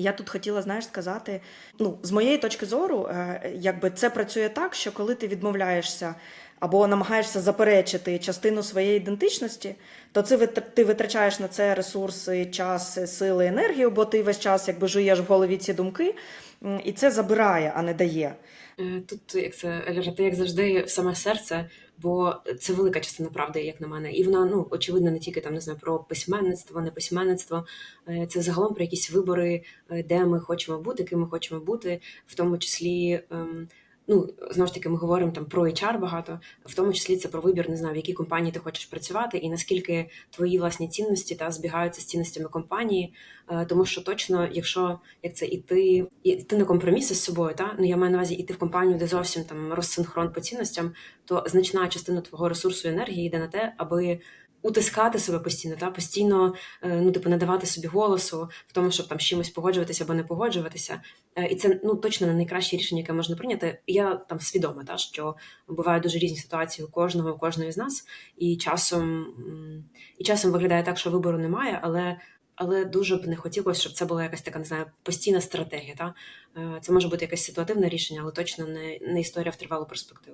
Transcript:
Я тут хотіла, знаєш, сказати: ну, з моєї точки зору, е, якби це працює так, що коли ти відмовляєшся або намагаєшся заперечити частину своєї ідентичності, то це ти витрачаєш на це ресурси, час, сили, енергію, бо ти весь час якби жуєш в голові ці думки, і це забирає, а не дає. Е, Тут як це Ельжа, ти як завжди в саме серце, бо це велика частина правди, як на мене, і вона ну очевидно не тільки там не знаю про письменництво, не письменництво. Е, Це загалом про якісь вибори, е, де ми хочемо бути, ким ми хочемо бути, в тому числі. ем, Ну, знову ж таки, ми говоримо там про HR багато, в тому числі це про вибір, не знаю, в якій компанії ти хочеш працювати, і наскільки твої власні цінності та збігаються з цінностями компанії. Е, Тому що точно, якщо як це іти, іти на компроміси з собою, та ну я маю на увазі іти в компанію, де зовсім там розсинхрон по цінностям, то значна частина твого ресурсу і енергії йде на те, аби утискати себе постійно, та постійно е, ну, типу, надавати собі голосу в тому, щоб там з чимось погоджуватися або не погоджуватися. Е, І це ну точно не найкраще рішення, яке можна прийняти. Я там свідома, та що бувають дуже різні ситуації у кожного, у кожної з нас, і часом і часом виглядає так, що вибору немає, але. Але дуже б не хотілося, щоб це була якась така, не знаю, постійна стратегія. Та? Е, Це може бути якесь ситуативне рішення, але точно не, не історія в тривалу перспективу.